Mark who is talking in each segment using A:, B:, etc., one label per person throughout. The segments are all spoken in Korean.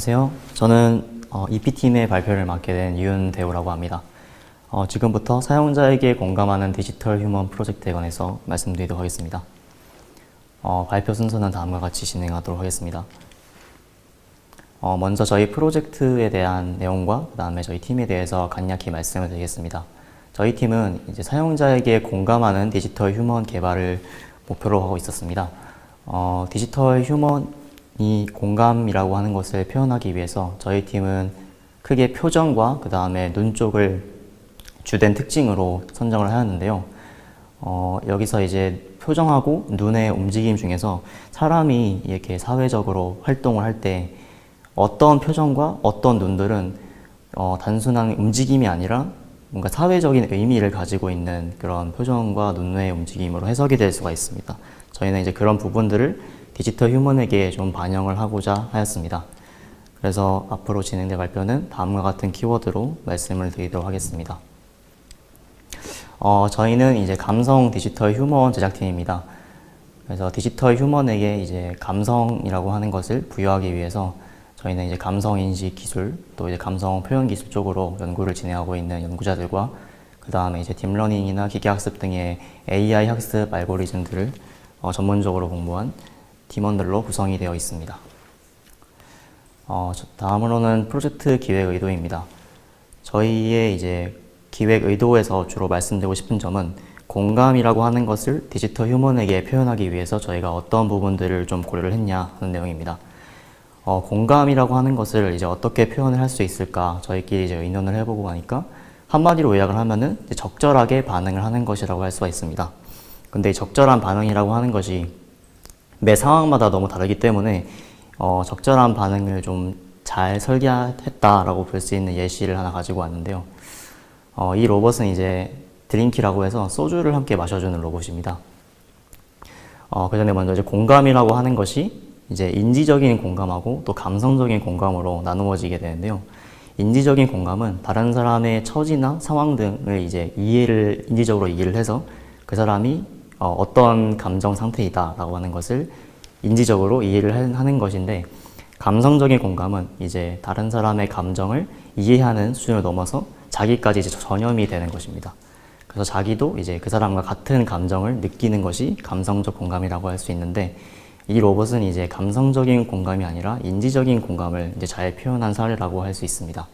A: 안녕하세요. 저는 어, EP팀의 발표를 맡게 된 이윤대우라고 합니다. 어, 지금부터 사용자에게 공감하는 디지털 휴먼 프로젝트에 관해서 말씀드리도록 하겠습니다. 어, 발표 순서는 다음과 같이 진행하도록 하겠습니다. 어, 먼저 저희 프로젝트에 대한 내용과 그 다음에 저희 팀에 대해서 간략히 말씀을 드리겠습니다. 저희 팀은 이제 사용자에게 공감하는 디지털 휴먼 개발을 목표로 하고 있었습니다. 어, 디지털 휴먼 이 공감이라고 하는 것을 표현하기 위해서 저희 팀은 크게 표정과 그 다음에 눈 쪽을 주된 특징으로 선정을 하였는데요. 어, 여기서 이제 표정하고 눈의 움직임 중에서 사람이 이렇게 사회적으로 활동을 할 때 어떤 표정과 어떤 눈들은 어, 단순한 움직임이 아니라 뭔가 사회적인 의미를 가지고 있는 그런 표정과 눈의 움직임으로 해석이 될 수가 있습니다. 저희는 이제 그런 부분들을 디지털 휴먼에게 좀 반영을 하고자 하였습니다. 그래서 앞으로 진행될 발표는 다음과 같은 키워드로 말씀을 드리도록 하겠습니다. 어, 저희는 이제 감성 디지털 휴먼 제작팀입니다. 그래서 디지털 휴먼에게 이제 감성이라고 하는 것을 부여하기 위해서 저희는 이제 감성 인식 기술 또 이제 감성 표현 기술 쪽으로 연구를 진행하고 있는 연구자들과 그 다음에 이제 딥러닝이나 기계학습 등의 AI 학습 알고리즘들을 어, 전문적으로 공부한 팀원들로 구성이 되어 있습니다. 어, 저- 다음으로는 프로젝트 기획 의도입니다. 저희의 이제 기획 의도에서 주로 말씀드리고 싶은 점은 공감이라고 하는 것을 디지털 휴먼에게 표현하기 위해서 저희가 어떤 부분들을 좀 고려를 했냐 하는 내용입니다. 어, 공감이라고 하는 것을 이제 어떻게 표현을 할 수 있을까 저희끼리 이제 의논을 해보고 하니까 한마디로 요약을 하면은 적절하게 반응을 하는 것이라고 할 수가 있습니다. 근데 이 적절한 반응이라고 하는 것이 매 상황마다 너무 다르기 때문에 어, 적절한 반응을 좀 잘 설계했다라고 볼 수 있는 예시를 하나 가지고 왔는데요. 어, 이 로봇은 이제 드링키라고 해서 소주를 함께 마셔주는 로봇입니다. 어, 그 전에 먼저 이제 공감이라고 하는 것이 이제 인지적인 공감하고 또 감성적인 공감으로 나누어지게 되는데요. 인지적인 공감은 다른 사람의 처지나 상황 등을 이제 이해를, 인지적으로 이해를 해서 그 사람이 어, 어떤 감정 상태이다라고 하는 것을 인지적으로 이해를 하- 하는 것인데 감성적인 공감은 이제 다른 사람의 감정을 이해하는 수준을 넘어서 자기까지 이제 전염이 되는 것입니다. 그래서 자기도 이제 그 사람과 같은 감정을 느끼는 것이 감성적 공감이라고 할 수 있는데 이 로봇은 이제 감성적인 공감이 아니라 인지적인 공감을 이제 잘 표현한 사례라고 할 수 있습니다.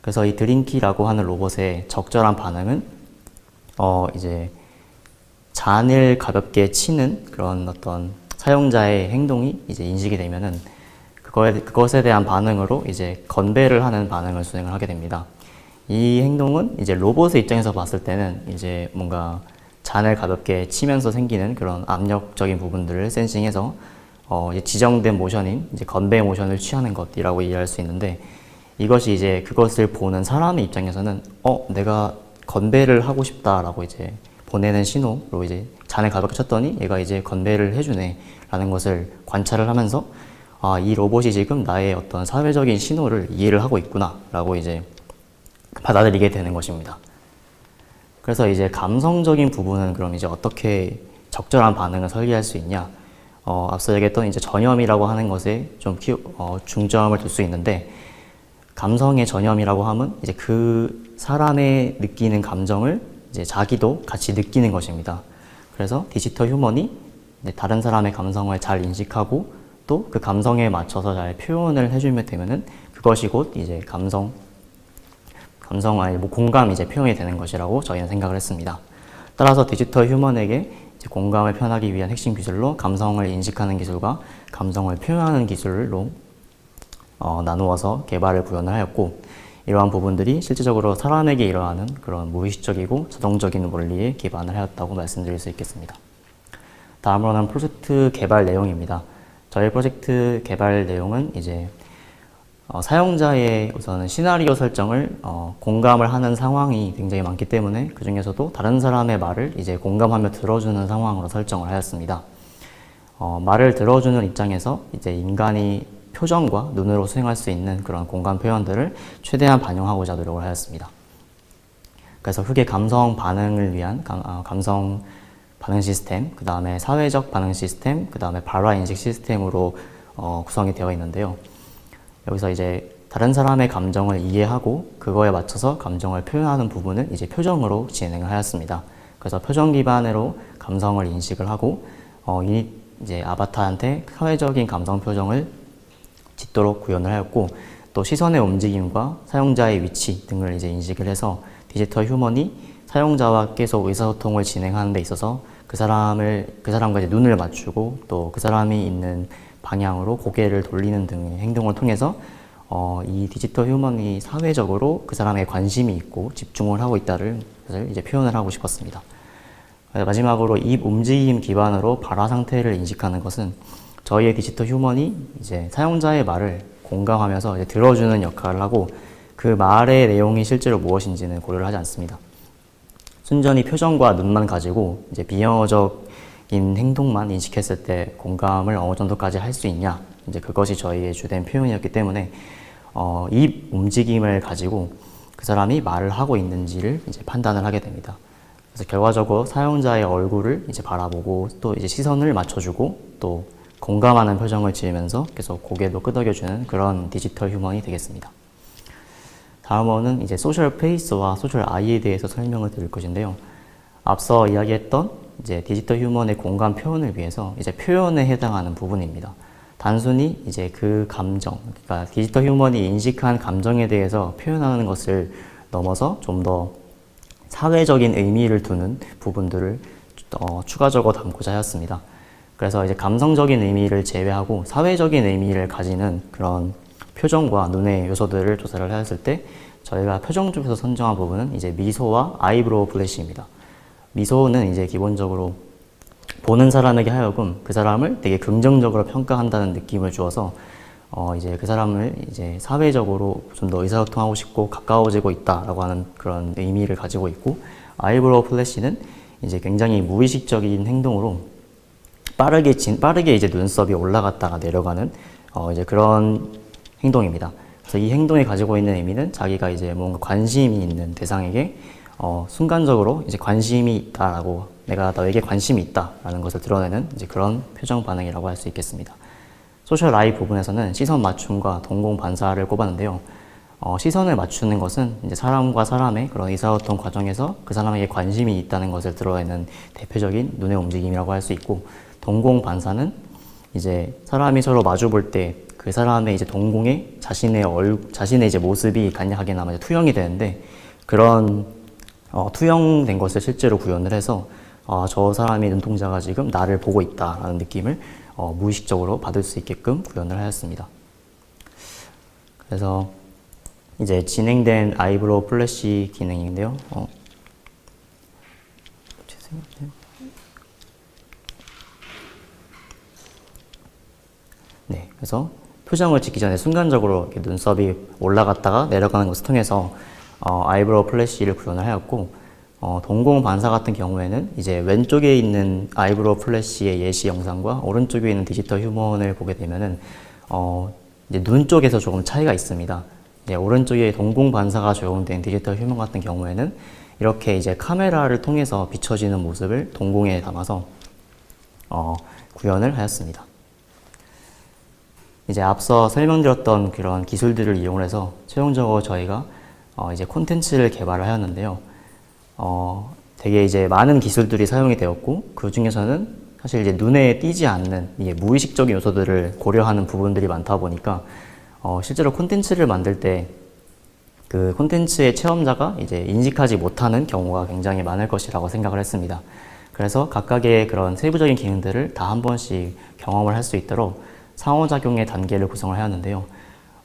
A: 그래서 이 드링키라고 하는 로봇의 적절한 반응은 어 이제 잔을 가볍게 치는 그런 어떤 사용자의 행동이 이제 인식이 되면은 그거에 그것에 대한 반응으로 이제 건배를 하는 반응을 수행을 하게 됩니다. 이 행동은 이제 로봇의 입장에서 봤을 때는 이제 뭔가 잔을 가볍게 치면서 생기는 그런 압력적인 부분들을 센싱해서 어 지정된 모션인 이제 건배 모션을 취하는 것이라고 이해할 수 있는데 이것이 이제 그것을 보는 사람의 입장에서는 어 내가 건배를 하고 싶다라고 이제 보내는 신호로 이제 잔을 가볍게 쳤더니 얘가 이제 건배를 해주네라는 것을 관찰을 하면서 아 이 로봇이 지금 나의 어떤 사회적인 신호를 이해를 하고 있구나라고 이제 받아들이게 되는 것입니다. 그래서 이제 감성적인 부분은 그럼 이제 어떻게 적절한 반응을 설계할 수 있냐? 어, 앞서 얘기했던 이제 전염이라고 하는 것에 좀 키, 어, 중점을 둘 수 있는데 감성의 전염이라고 하면 이제 그 사람의 느끼는 감정을 이제 자기도 같이 느끼는 것입니다. 그래서 디지털 이제 다른 사람의 감성을 잘 인식하고 또 그 감성에 맞춰서 잘 표현을 해주면 되면은 그것이 곧 이제 감성 감성 아니 뭐 공감이 이제 표현이 되는 것이라고 저희는 생각을 했습니다. 따라서 디지털 휴먼에게 공감을 표현하기 위한 핵심 기술로 감성을 인식하는 기술과 감성을 표현하는 기술로 어, 나누어서 개발을 구현을 하였고 이러한 부분들이 실제적으로 사람에게 일어나는 그런 무의식적이고 자동적인 원리에 기반을 하였다고 말씀드릴 수 있겠습니다. 다음으로는 프로젝트 개발 내용입니다. 저희 프로젝트 개발 내용은 이제 어, 사용자의 우선은 시나리오 설정을 어, 공감을 하는 상황이 굉장히 많기 때문에 그 중에서도 다른 사람의 말을 이제 공감하며 들어주는 상황으로 설정을 하였습니다. 어, 말을 들어주는 입장에서 이제 인간이 표정과 눈으로 수행할 수 있는 그런 공감 표현들을 최대한 반영하고자 노력을 하였습니다. 그래서 흑의 감성 반응을 위한 감, 아, 감성 반응 시스템, 그 다음에 사회적 반응 시스템, 그 다음에 발화 인식 시스템으로 어, 구성이 되어 있는데요. 여기서 이제 다른 사람의 감정을 이해하고 그거에 맞춰서 감정을 표현하는 부분을 이제 표정으로 진행을 하였습니다. 그래서 표정 기반으로 감성을 인식을 하고 어, 이 이제 아바타한테 사회적인 감성 표정을 짓도록 구현을 하였고 또 시선의 움직임과 사용자의 위치 등을 이제 인식을 해서 디지털 휴먼이 사용자와 계속 의사소통을 진행하는 데 있어서 그 사람을 그 사람과 이제 눈을 맞추고 또 그 사람이 있는 방향으로 고개를 돌리는 등의 행동을 통해서 어, 이 디지털 휴먼이 사회적으로 그 사람의 관심이 있고 집중을 하고 있다를 이제 표현을 하고 싶었습니다. 네, 마지막으로 입 움직임 기반으로 발화 상태를 인식하는 것은 저희의 디지털 휴먼이 이제 사용자의 말을 공감하면서 이제 들어주는 역할을 하고 그 말의 내용이 실제로 무엇인지는 고려를 하지 않습니다. 순전히 표정과 눈만 가지고 이제 비영어적인 행동만 인식했을 때 공감을 어느 정도까지 할 수 있냐 이제 그것이 저희의 주된 표현이었기 때문에 어, 입 움직임을 가지고 그 사람이 말을 하고 있는지를 이제 판단을 하게 됩니다. 그래서 결과적으로 사용자의 얼굴을 이제 바라보고 또 이제 시선을 맞춰주고 또 공감하는 표정을 지으면서 계속 고개도 끄덕여주는 그런 디지털 휴먼이 되겠습니다. 다음으로는 이제 소셜 페이스와 소셜 아이에 대해서 설명을 드릴 것인데요. 앞서 이야기했던 이제 디지털 휴먼의 공감 표현을 위해서 이제 표현에 해당하는 부분입니다. 단순히 이제 그 감정, 그러니까 디지털 휴먼이 인식한 감정에 대해서 표현하는 것을 넘어서 좀 더 사회적인 의미를 두는 부분들을 어, 추가적으로 담고자 하였습니다. 그래서 이제 감성적인 의미를 제외하고 사회적인 의미를 가지는 그런 표정과 눈의 요소들을 조사를 하였을 때 저희가 표정 중에서 선정한 부분은 이제 미소와 아이브로우 플래시입니다. 미소는 이제 기본적으로 보는 사람에게 하여금 그 사람을 되게 긍정적으로 평가한다는 느낌을 주어서 어 이제 그 사람을 이제 사회적으로 좀 더 의사소통하고 싶고 가까워지고 있다라고 하는 그런 의미를 가지고 있고 아이브로우 플래시는 이제 굉장히 무의식적인 행동으로 빠르게 진, 빠르게 이제 눈썹이 올라갔다가 내려가는 어 이제 그런 행동입니다. 그래서 이 행동이 가지고 있는 의미는 자기가 이제 뭔가 관심이 있는 대상에게 어 순간적으로 이제 관심이 있다라고 내가 너에게 관심이 있다라는 것을 드러내는 이제 그런 표정 반응이라고 할 수 있겠습니다. 소셜 아이 부분에서는 시선 맞춤과 동공 반사를 꼽았는데요. 어, 시선을 맞추는 것은 이제 사람과 사람의 그런 의사소통 과정에서 그 사람에게 관심이 있다는 것을 드러내는 대표적인 눈의 움직임이라고 할 수 있고, 동공 반사는 이제 사람이 서로 마주 볼 때 그 사람의 이제 동공에 자신의 얼 자신의 이제 모습이 간략하게나마 이제 투영이 되는데 그런 어, 투영된 것을 실제로 구현을 해서 어, 저 사람의 눈동자가 지금 나를 보고 있다라는 느낌을 어, 무의식적으로 받을 수 있게끔 구현을 하였습니다. 그래서 이제 진행된 아이브로우 플래시 기능인데요. 어, 죄송해요. 네, 그래서 표정을 짓기 전에 순간적으로 눈썹이 올라갔다가 내려가는 것을 통해서 어, 아이브로우 플래시를 구현을 하였고 어, 동공 반사 같은 경우에는 이제 왼쪽에 있는 아이브로우 플래시의 예시 영상과 오른쪽에 있는 디지털 휴먼을 보게 되면은 어, 눈 쪽에서 조금 차이가 있습니다. 이제 오른쪽에 동공 반사가 적용된 디지털 휴먼 같은 경우에는 이렇게 이제 카메라를 통해서 비춰지는 모습을 동공에 담아서 어, 구현을 하였습니다. 이제 앞서 설명드렸던 그런 기술들을 이용해서 최종적으로 저희가 어, 이제 콘텐츠를 개발을 하였는데요. 어, 되게 이제 많은 기술들이 사용이 되었고 그 중에서는 사실 이제 눈에 띄지 않는 이게 무의식적인 요소들을 고려하는 부분들이 많다 보니까 어, 실제로 콘텐츠를 만들 때 그 콘텐츠의 체험자가 이제 인식하지 못하는 경우가 굉장히 많을 것이라고 생각을 했습니다. 그래서 각각의 그런 세부적인 기능들을 다 한 번씩 경험을 할 수 있도록 상호작용의 단계를 구성을 하였는데요.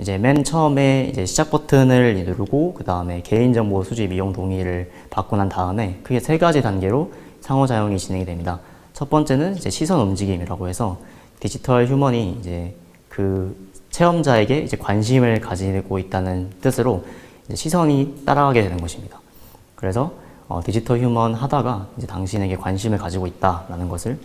A: 이제 맨 처음에 이제 시작 버튼을 누르고 그 다음에 개인정보 수집 이용 동의를 받고 난 다음에 크게 세 가지 단계로 상호작용이 진행이 됩니다. 첫 번째는 이제 시선 움직임이라고 해서 디지털 휴먼이 이제 그 체험자에게 이제 관심을 가지고 있다는 뜻으로 시선이 따라가게 되는 것입니다. 그래서 어, 디지털 휴먼 하다가 이제 당신에게 관심을 가지고 있다라는 것을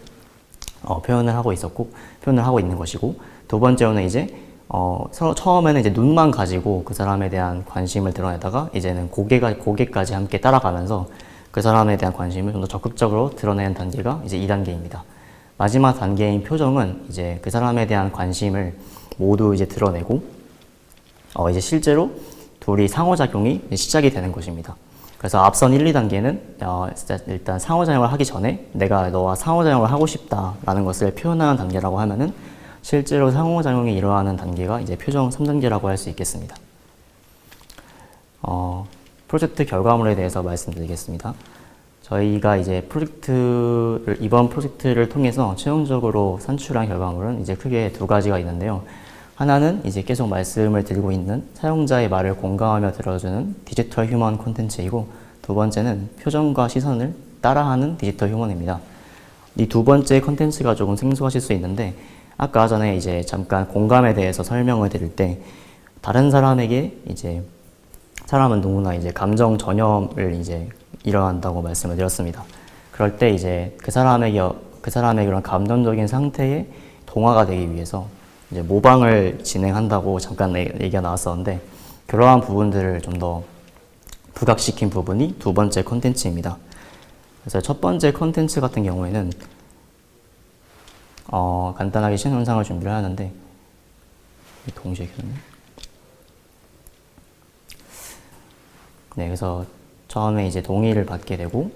A: 어, 표현을 하고 있었고 표현을 하고 있는 것이고 두 번째로는 이제 어, 서로 처음에는 이제 눈만 가지고 그 사람에 대한 관심을 드러내다가 이제는 고개가 고개까지 함께 따라가면서 그 사람에 대한 관심을 좀 더 적극적으로 드러내는 단계가 이제 2단계입니다. 마지막 단계인 표정은 이제 그 사람에 대한 관심을 모두 이제 드러내고 어, 이제 실제로 둘이 상호작용이 시작이 되는 것입니다. 그래서 앞선 1, 2단계는 어, 일단 상호작용을 하기 전에 내가 너와 상호작용을 하고 싶다라는 것을 표현하는 단계라고 하면은 실제로 상호작용이 일어나는 단계가 이제 표정 3단계라고 할 수 있겠습니다. 어, 프로젝트 결과물에 대해서 말씀드리겠습니다. 저희가 이제 프로젝트를 이번 프로젝트를 통해서 최종적으로 산출한 결과물은 이제 크게 두 가지가 있는데요. 하나는 이제 계속 말씀을 드리고 있는 사용자의 말을 공감하며 들어주는 디지털 휴먼 콘텐츠이고 두 번째는 표정과 시선을 따라하는 디지털 휴먼입니다. 이 두 번째 콘텐츠가 조금 생소하실 수 있는데 아까 전에 이제 잠깐 공감에 대해서 설명을 드릴 때 다른 사람에게 이제 사람은 누구나 이제 감정 전염을 이제 일어난다고 말씀을 드렸습니다. 그럴 때 이제 그 사람에게 그 사람의 그런 감정적인 상태에 동화가 되기 위해서 이제 모방을 진행한다고 잠깐 얘- 얘기가 나왔었는데 그러한 부분들을 좀 더 부각시킨 부분이 두 번째 컨텐츠입니다. 그래서 첫 번째 컨텐츠 같은 경우에는 어, 간단하게 신원상을 준비를 하는데 동시에 켰네. 네, 그래서 처음에 이제 동의를 받게 되고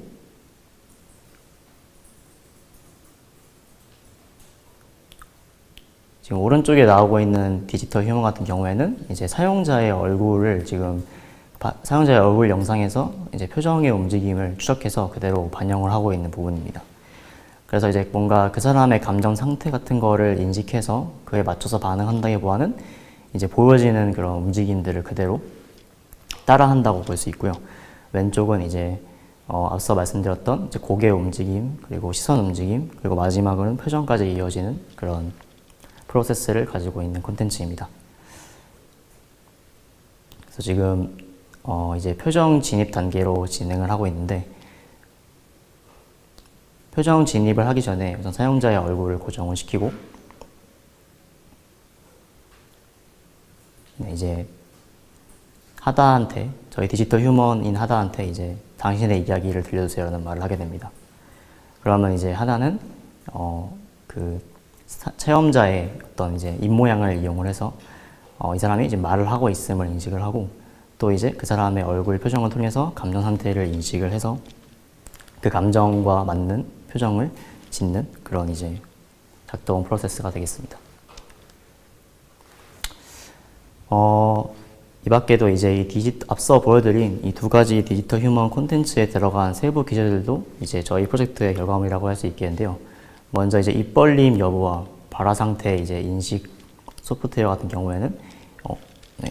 A: 지금 오른쪽에 나오고 있는 디지털 휴먼 같은 경우에는 이제 사용자의 얼굴을 지금 바- 사용자의 얼굴 영상에서 이제 표정의 움직임을 추적해서 그대로 반영을 하고 있는 부분입니다. 그래서 이제 뭔가 그 사람의 감정 상태 같은 거를 인식해서 그에 맞춰서 반응한다기보다는 이제 보여지는 그런 움직임들을 그대로 따라한다고 볼 수 있고요. 왼쪽은 이제 어, 앞서 말씀드렸던 이제 고개 움직임, 그리고 시선 움직임, 그리고 마지막은 표정까지 이어지는 그런 프로세스를 가지고 있는 콘텐츠입니다. 그래서 지금 어, 이제 표정 진입 단계로 진행을 하고 있는데 표정 진입을 하기 전에 우선 사용자의 얼굴을 고정을 시키고 네, 이제 하다한테 저희 디지털 휴먼인 하다한테 이제 당신의 이야기를 들려주세요라는 말을 하게 됩니다. 그러면 이제 하다는 어 그 체험자의 어떤 이제 입 모양을 이용을 해서 어, 이 사람이 이제 말을 하고 있음을 인식을 하고 또 이제 그 사람의 얼굴 표정을 통해서 감정 상태를 인식을 해서 그 감정과 맞는 표정을 짓는 그런 이제 작동 프로세스가 되겠습니다. 어, 이 밖에도 이제 이 디지, 앞서 보여드린 이 두 가지 디지털 휴먼 콘텐츠에 들어간 세부 기재들도 이제 저희 프로젝트의 결과물이라고 할 수 있겠는데요. 먼저 이제 입 벌림 여부와 발화 상태 이제 인식 소프트웨어 같은 경우에는 어, 네.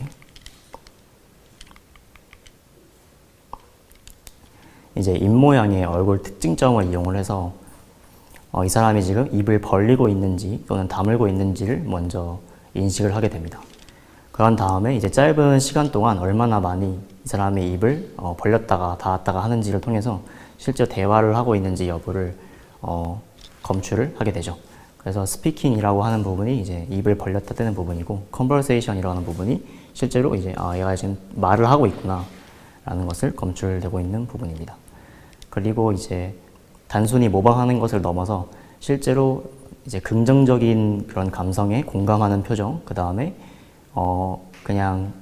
A: 이제 입 모양의 얼굴 특징점을 이용을 해서 어, 이 사람이 지금 입을 벌리고 있는지 또는 다물고 있는지를 먼저 인식을 하게 됩니다. 그런 다음에 이제 짧은 시간 동안 얼마나 많이 이 사람의 입을 어, 벌렸다가 닫았다가 하는지를 통해서 실제 대화를 하고 있는지 여부를 어, 검출을 하게 되죠. 그래서 스피킹이라고 하는 부분이 이제 입을 벌렸다 떼는 부분이고 컨버세이션이라고 하는 부분이 실제로 이제 아 얘가 지금 말을 하고 있구나라는 것을 검출되고 있는 부분입니다. 그리고 이제 단순히 모방하는 것을 넘어서 실제로 이제 긍정적인 그런 감성에 공감하는 표정, 그 다음에 어 그냥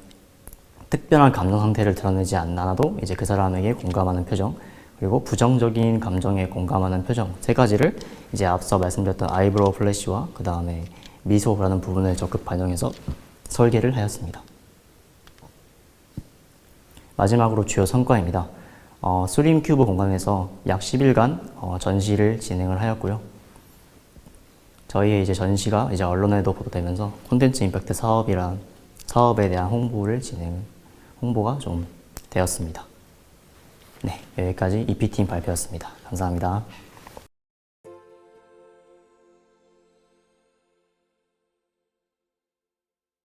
A: 특별한 감정 상태를 드러내지 않아도 이제 그 사람에게 공감하는 표정, 그리고 부정적인 감정에 공감하는 표정 세 가지를 이제 앞서 말씀드렸던 아이브로우 플래시와 그 다음에 미소라는 부분을 적극 반영해서 설계를 하였습니다. 마지막으로 주요 성과입니다. 어, 수림 큐브 공간에서 약 10일간 어, 전시를 진행을 하였고요. 저희의 이제 전시가 이제 언론에도 보도되면서 콘텐츠 임팩트 사업이란 사업에 대한 홍보를 진행, 홍보가 좀 되었습니다. 네, 여기까지 EP팀 발표였습니다. 감사합니다.